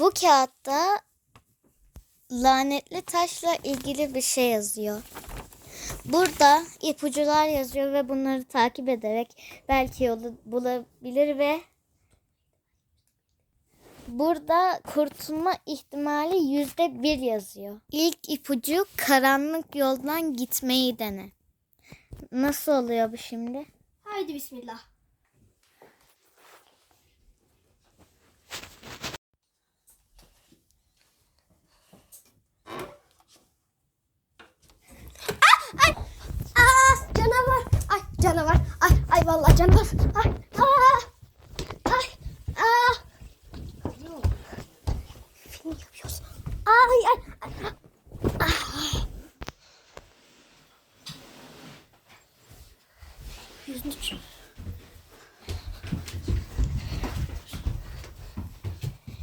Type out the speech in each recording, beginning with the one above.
Bu kağıtta lanetli taşla ilgili bir şey yazıyor. Burada ipucular yazıyor ve bunları takip ederek belki yolu bulabilir ve burada kurtulma ihtimali yüzde bir yazıyor. İlk ipucu karanlık yoldan gitmeyi dene. Nasıl oluyor bu şimdi? Haydi bismillah. Ah, ay, ah, canavar. Ay canavar. Ay ay vallahi canavar. Ay ah, ay ah. Film yapıyoruz. Ay ay. ay. Ah. Yüzünü çek.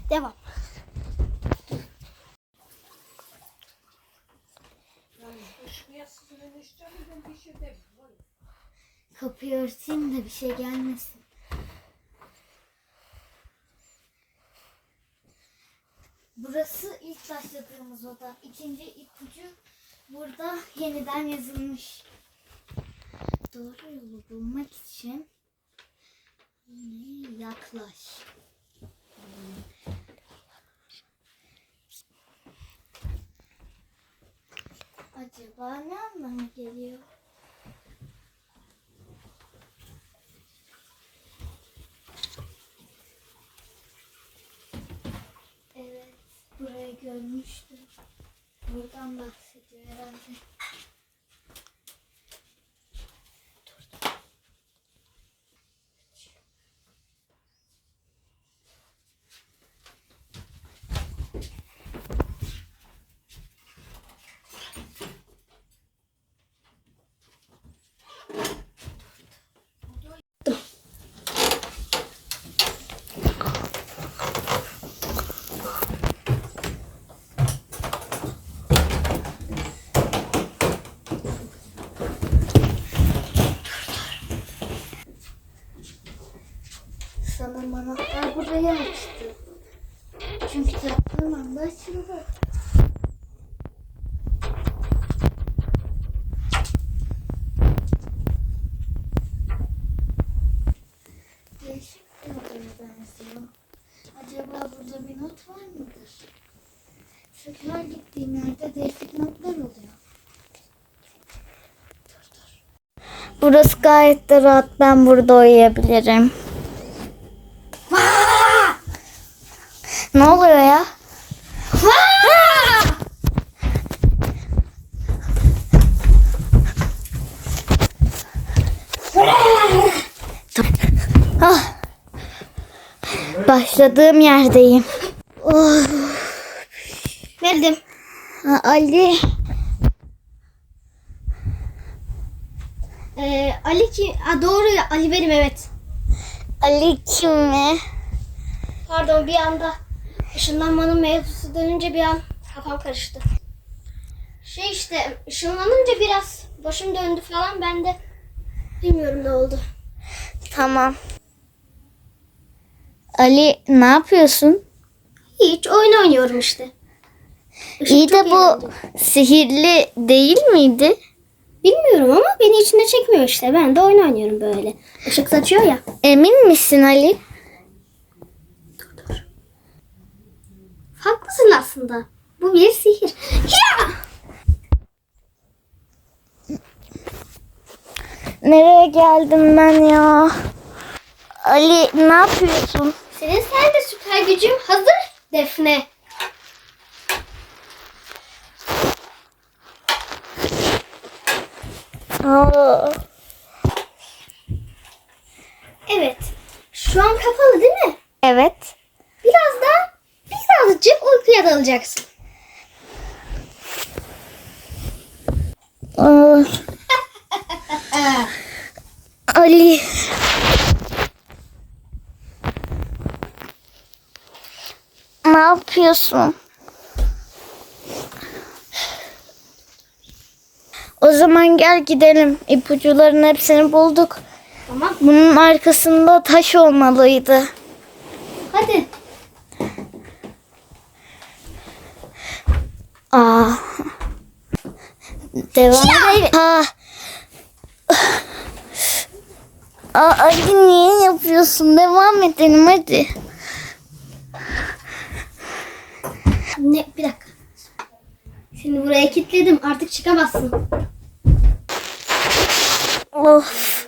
Devam. Kapıyı örteyim de bir şey gelmesin. Burası ilk başladığımız oda. İkinci ipucu burada yeniden yazılmış. Doğru yolu bulmak için yaklaş. Acaba ne anlama geliyor? Evet, burayı görmüştüm. Buradan bahsediyor herhalde. Çünkü taktığım anda açıldı. Değişik bir odaya benziyor. Acaba burada bir not var mıdır? Çünkü her gittiğim yerde değişik notlar oluyor. Burası gayet de rahat. Ben burada uyuyabilirim. Ne oluyor ya? Ah. Başladığım yerdeyim. Oh. Geldim. Ha, Ali. Ee, Ali ki... Aa, doğru Ali benim evet. Ali kim mi? Pardon bir anda ışınlanmanın mevzusu dönünce bir an kafam karıştı. Şey işte ışınlanınca biraz başım döndü falan ben de bilmiyorum ne oldu. Tamam. Ali ne yapıyorsun? Hiç oyun oynuyorum işte. Işık İyi de bu eğlenceli. sihirli değil miydi? Bilmiyorum ama beni içine çekmiyor işte. Ben de oyun oynuyorum böyle. Işık saçıyor ya. Emin misin Ali? Haklısın aslında. Bu bir sihir. Ya! Nereye geldim ben ya? Ali ne yapıyorsun? Senin sen de süper gücün hazır Defne. Aa, Evet. Şu an kapalı değil mi? evet. Biraz da birazcık uykuya dalacaksın. Aa, Ali. yapıyorsun? O zaman gel gidelim. İpucuların hepsini bulduk. Tamam. Bunun arkasında taş olmalıydı. Hadi. Aa. Devam edelim. Aa. Aa, Ali niye yapıyorsun? Devam edelim hadi. Kilitledim. Artık çıkamazsın. Of.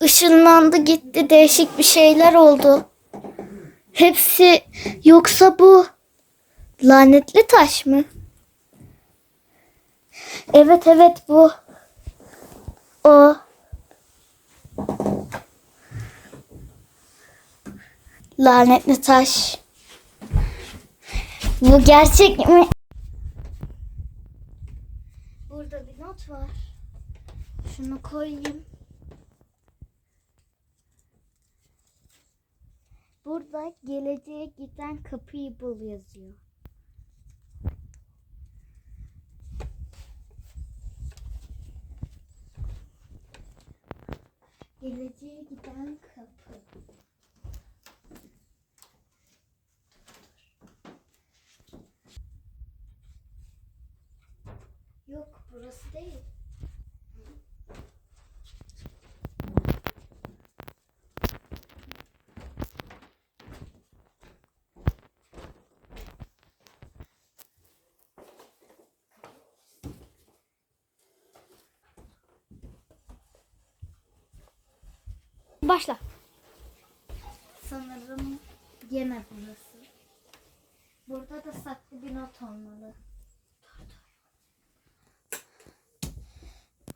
Işınlandı gitti. Değişik bir şeyler oldu. Hepsi yoksa bu lanetli taş mı? Evet evet bu. O. Lanetli taş. Bu gerçek mi? Burada bir not var. Şunu koyayım. Burada geleceğe giden kapıyı bul yazıyor. Geleceğe giden kapı. Yok burası değil. Başla. Sanırım gene burası. Burada da saklı bir not olmalı.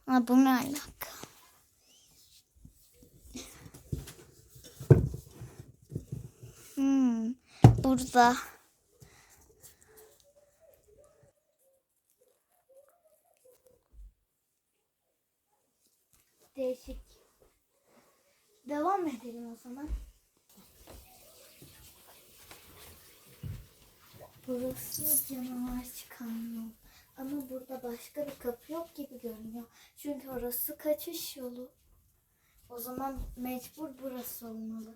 Ha bu ne alaka? Hmm, burada. Değişik. Devam edelim o zaman. Burası canavar çıkan yol. Ama burada başka bir kapı yok gibi görünüyor. Çünkü orası kaçış yolu. O zaman mecbur burası olmalı.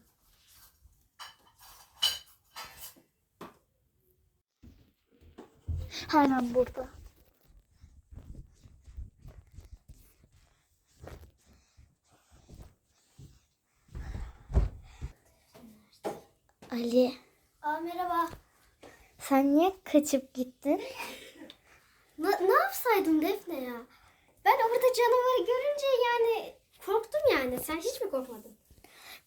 Aynen burada. Ali, Aa merhaba. sen niye kaçıp gittin? Ne, ne yapsaydım Defne ya? Ben orada canavarı görünce yani korktum yani. Sen hiç mi korkmadın?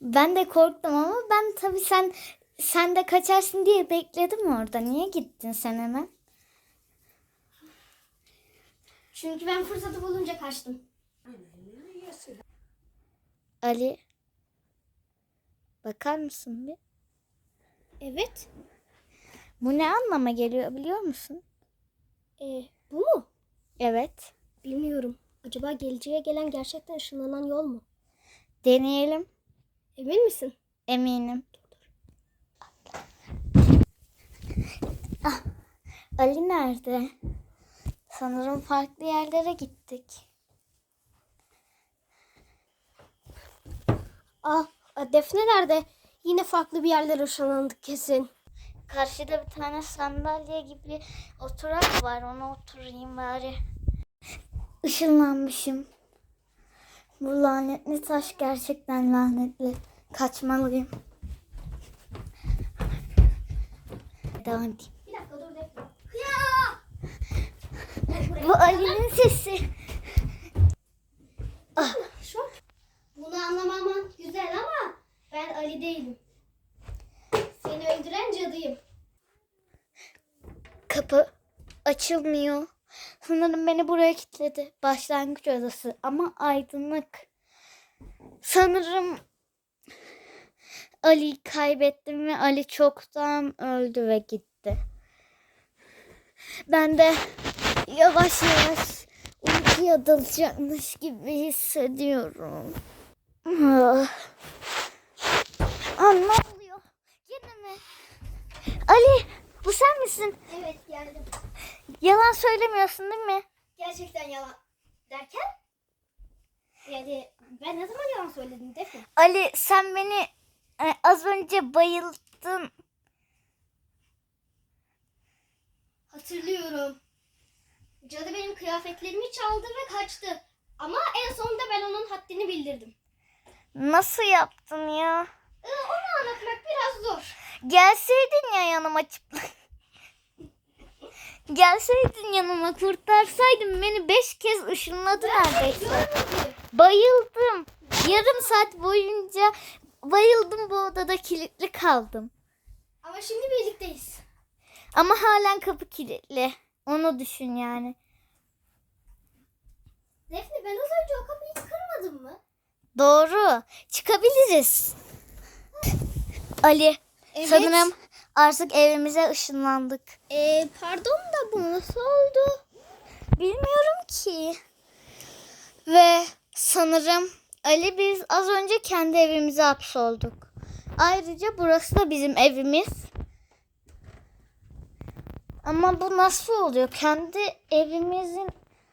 Ben de korktum ama ben tabii sen sen de kaçarsın diye bekledim orada. Niye gittin sen hemen? Çünkü ben fırsatı bulunca kaçtım. Ali bakar mısın bir? Evet. Bu ne anlama geliyor biliyor musun? Ee, bu mu? Evet. Bilmiyorum. Acaba geleceğe gelen gerçekten ışınlanan yol mu? Deneyelim. Emin misin? Eminim. Ah, Ali nerede? Sanırım farklı yerlere gittik. Aa, Defne nerede? Yine farklı bir yerlere ışınlandık kesin. Karşıda bir tane sandalye gibi oturak var. Ona oturayım bari. Işınlanmışım. Bu lanetli taş gerçekten lanetli. Kaçmalıyım. Devam edeyim. Bir dakika dur Defne. Bu Ali'nin sesi. Ali değilim. Seni öldüren cadıyım. Kapı açılmıyor. Sanırım beni buraya kilitledi. Başlangıç odası ama aydınlık. Sanırım Ali'yi kaybettim ve Ali çoktan öldü ve gitti. Ben de yavaş yavaş uykuya dalacakmış gibi hissediyorum. Aa, ne oluyor? Yine mi? Ali bu sen misin? Evet geldim. Yalan söylemiyorsun değil mi? Gerçekten yalan. Derken? Yani ben ne zaman yalan söyledim Defne? Ali sen beni e, az önce bayıldın. Hatırlıyorum. Cadı benim kıyafetlerimi çaldı ve kaçtı. Ama en sonunda ben onun haddini bildirdim. Nasıl yaptın ya? Ee, anlatmak biraz zor. Gelseydin ya yanıma çıplak. Gelseydin yanıma kurtarsaydın beni beş kez ışınladı neredeyse. Bayıldım. Yarım saat boyunca bayıldım bu odada kilitli kaldım. Ama şimdi birlikteyiz. Ama halen kapı kilitli. Onu düşün yani. Defne ben az önce o kapıyı kırmadım mı? Doğru. Çıkabiliriz. Ali, Evet. sanırım artık evimize ışınlandık. Ee, pardon da bu nasıl oldu? Bilmiyorum ki. Ve sanırım Ali biz az önce kendi evimize hapsolduk. Ayrıca burası da bizim evimiz. Ama bu nasıl oluyor? Kendi evimizin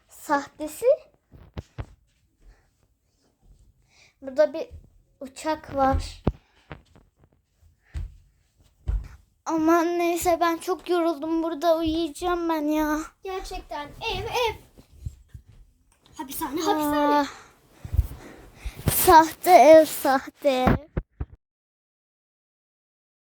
sahtesi. Burada bir uçak var. Aman neyse ben çok yoruldum. Burada uyuyacağım ben ya. Gerçekten ev ev. Hapishane hapishane. Ah. Sahte ev sahte ev.